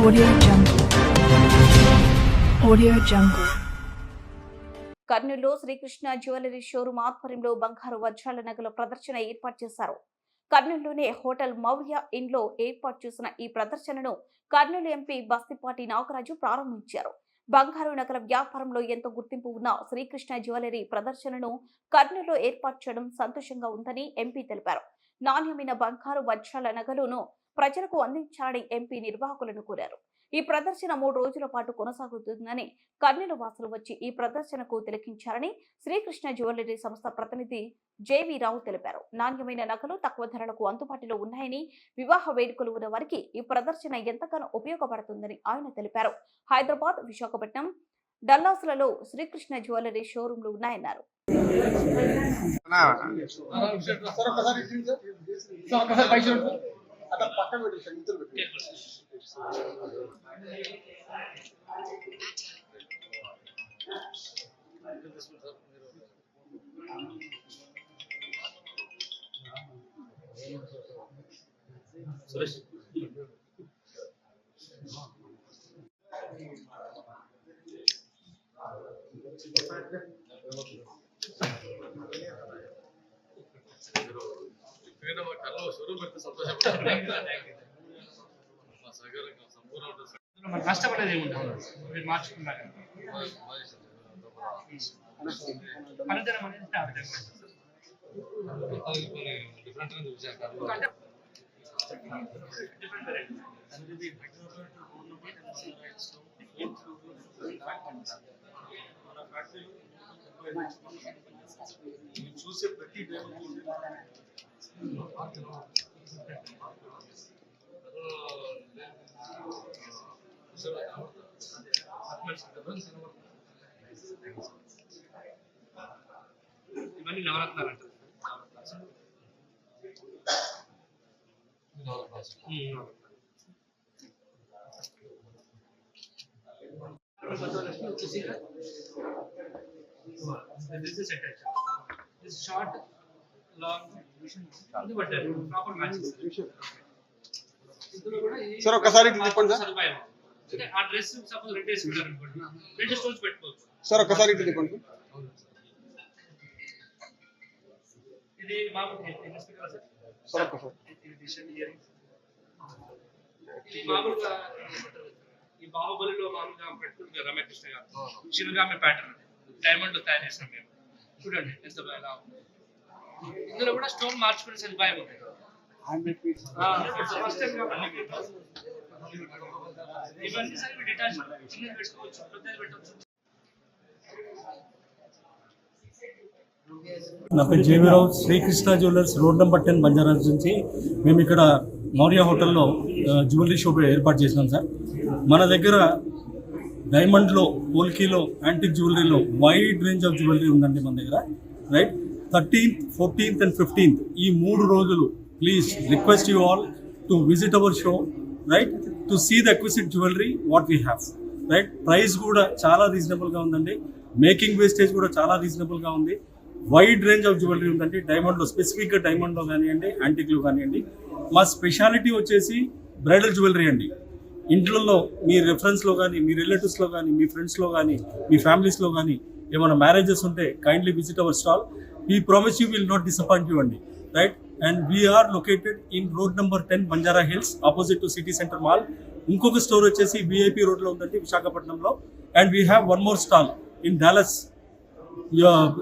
Audio Jungle. Audio Jungle. కర్నూలులో Srikrishna jewellery showroom ఆధ్వర్యంలో బంగారు వజ్రాల నగల ప్రదర్శన ఏర్పాటు చేశారు కర్నూలులోనే హోటల్ మౌర్య ఇన్లో ఏర్పాటు చేసిన ఈ ప్రదర్శనను కర్నూలు ఎంపీ బస్తిపాటి నాగరాజు ప్రారంభించారు బంగారు నగల వ్యాపారంలో ఎంతో గుర్తింపు ఉన్న శ్రీకృష్ణ జ్యువెలరీ ప్రదర్శనను కర్నూలులో ఏర్పాటు చేయడం సంతోషంగా ఉందని ఎంపీ తెలిపారు నాణ్యమైన బంగారు వజ్రాల నగలును ప్రజలకు అందించాలని ఎంపీ నిర్వాహకులను కోరారు. ఈ ప్రదర్శన మూడు రోజుల పాటు కొనసాగుతుందని కర్నూలు వాసులు వచ్చి ఈ ప్రదర్శనకు తిలకించారని శ్రీకృష్ణ జ్యువెలరీ సంస్థ ప్రతినిధి జేవి రావు తెలిపారు. నాణ్యమైన నగలు తక్కువ ధరలకు అందుబాటులో ఉన్నాయని వివాహ వేడుకలు ఉన్న వారికి ఈ ప్రదర్శన ఎంతగానో ఉపయోగపడుతుందని ఆయన తెలిపారు. హైదరాబాద్ విశాఖపట్నం డల్లాస్లలో శ్రీకృష్ణ జ్యువెలరీ షోరూంలు ఉన్నాయన్నారు. సార్ ఒకసారి आता पक्का भेटेल सर इतर भेटेल सुरेश Thank you. పెట్టి సార్ ఇంతలు పెట్టి ఎందుకంటే మా కళ్ళలో స్వరూపం పెడితే సంతోషపడతాను మా సహకారం సంపూర్ణ ఉంటుంది సార్. మనం కష్టపడేది ఏముంటుంది మీరు మార్చుకున్నారు మా- మా ఇష్టం. పనితనం అనేది ఆ విధంగా ఉంటుంది. మొత్తానికి కొన్ని డిఫరెంట్ గా చూసాను కళ్ళలో. అంటే మీరు చూసే ప్రతి ఇవన్నీ నవరత్నాలు అంటారు ఉమ్, నవరత్నాలు. వచ్చేసి this is set actually. This short, sir, ఒక్కసారి ఇటు తిప్పండి సార్. సదుపాయం. అంటే ఆ డ్రెస్ సపోజ్ రెండు వేసుకుంటారు అనుకోండి రెండు స్టోన్స్ పెట్టుకోవచ్చు సార్ ఒకసారి ఇటు తిప్పండి ఇది మామూలు ఎన్ని స్పీకర్ సార్ సార్ ఒక్కసారి ఇది డిషన్ ఇయరింగ్స్ ఇది మామూలుగా ఏమంటారు? ఈ బాహుబలిలో మామూలుగా పెట్టుకుంది కదా రమ్యకృష్ణ గారు శివగామి ప్యాటర్న్ డైమండ్ తయారు చేసినాం మేము చూడండి ఎంత బాగా ఉంది. ఇందులో కూడా స్టోన్ మార్చుకునే సదుపాయం ఉంది ఫస్ట్ టైం ఇవన్నీ సార్ డిటాచ్ చిన్నది పెట్టుకోవచ్చు పెద్దది పెట్టవచ్చు. నా పేరు J V Rao Srikrishna jewellers road number ten Banjaras నుంచి మేము ఇక్కడ మౌర్య హోటల్లో జ్యువెలరీ షాప్ ఏర్పాటు చేసినాం సార్. మన దగ్గర డైమండ్లో పోల్కీలో యాంటిక్ జ్యువెలరీలో వైడ్ రేంజ్ ఆఫ్ జ్యువెలరీ ఉందండి మన దగ్గర right thirteenth fourteenth and fifteenth ఈ మూడు రోజులు. Please request you all to visit our show right to see the exquisite jewellery what we have right price కూడా చాలా రీజనబుల్గా ఉందండి. మేకింగ్ వేస్టేజ్ కూడా చాలా రీజనబుల్గా ఉంది. వైడ్ రేంజ్ ఆఫ్ జ్యువెలరీ ఉందండి. డైమండ్లో స్పెసిఫిక్గా డైమండ్లో కానివ్వండి యాంటిక్లో కానివ్వండి. మా స్పెషాలిటీ వచ్చేసి బ్రైడల్ జ్యువెలరీ అండి. ఇంట్లో మీ రెఫరెన్స్లో కానీ మీ రిలేటివ్స్లో కానీ మీ ఫ్రెండ్స్లో కానీ మీ ఫ్యామిలీస్లో కానీ ఏమైనా మ్యారేజెస్ ఉంటే కైండ్లీ విజిట్ అవర్ స్టాల్ ఈ promise you will not disappoint you అండి right and we are located in road number ten Banjara hills opposite to city centre mall ఇంకొక స్టోర్ వచ్చేసి విఐపి రోడ్లో ఉందండి విశాఖపట్నంలో. And we have one more stall in Dallas